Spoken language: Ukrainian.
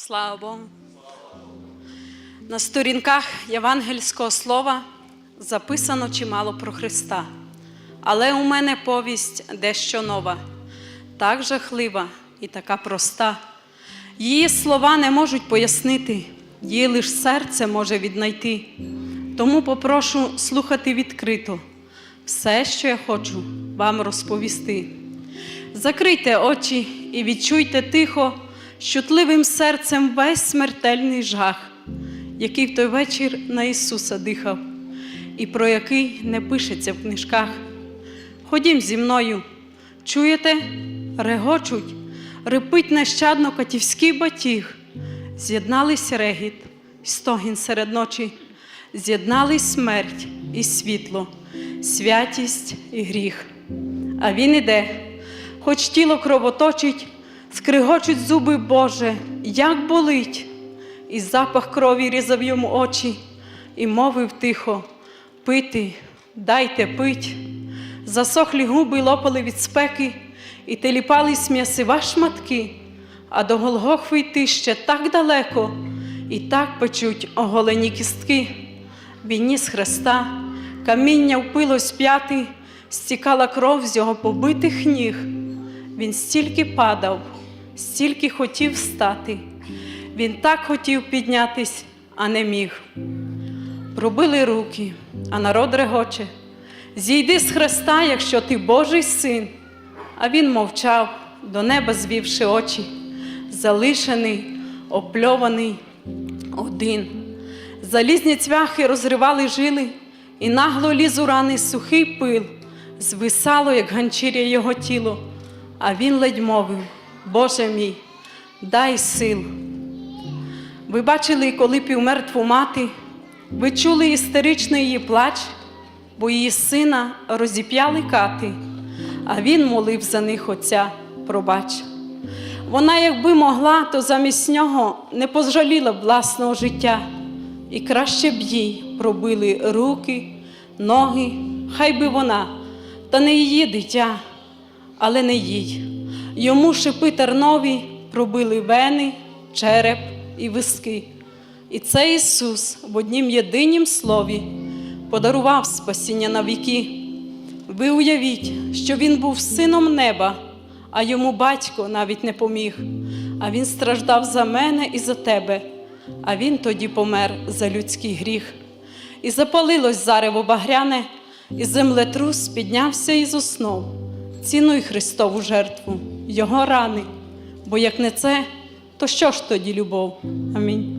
Слава Богу. На сторінках євангельського слова записано чимало про Христа. Але у мене повість дещо нова, так жахлива і така проста. Її слова не можуть пояснити, її лиш серце може віднайти. Тому попрошу слухати відкрито все, що я хочу вам розповісти. Закрийте очі і відчуйте тихо, щутливим серцем весь смертельний жах, який в той вечір на Ісуса дихав, і про який не пишеться в книжках. Ходім зі мною, чуєте, регочуть, рипить нещадно катівський батіг, з'єднались регіт, стогін серед ночі, з'єднались смерть і світло, святість і гріх. А він іде, хоч тіло кровоточить, скригочуть зуби Боже, як болить, і запах крові різав йому очі, і мовив тихо: пити, дайте пить. Засохлі губи лопали від спеки, і теліпались м'ясива шматки, а до Голгофи йти ще так далеко, і так печуть оголені кістки. Він ніс хреста, каміння впилось п'яти, стікала кров з його побитих ніг. Він стільки падав, стільки хотів встати. Він так хотів піднятись, а не міг. Пробили руки, а народ регоче. Зійди з хреста, якщо ти Божий син. А він мовчав, до неба звівши очі, залишений, опльований, один. Залізні цвяхи розривали жили, і нагло ліз у рани сухий пил, звисало, як ганчір'я його тіло, а він ледь мовив: Боже мій, дай сил. Ви бачили, коли півмертву мати, ви чули істеричний її плач, бо її сина розіп'яли кати, а він молив за них Отця, пробач. Вона, якби могла, то замість нього не пожаліла б власного життя, і краще б їй пробили руки, ноги, хай би вона, та не її дитя, але не їй. Йому шипи тернові пробили вени, череп і виски. І це Ісус в однім єдинім слові подарував спасіння на віки. Ви уявіть, що Він був сином неба, а йому батько навіть не поміг. А Він страждав за мене і за тебе, а Він тоді помер за людський гріх. І запалилось зарево багряне, і землетрус піднявся із основ. Цінуй Христову жертву, Його рани, бо як не це, то що ж тоді любов? Амінь.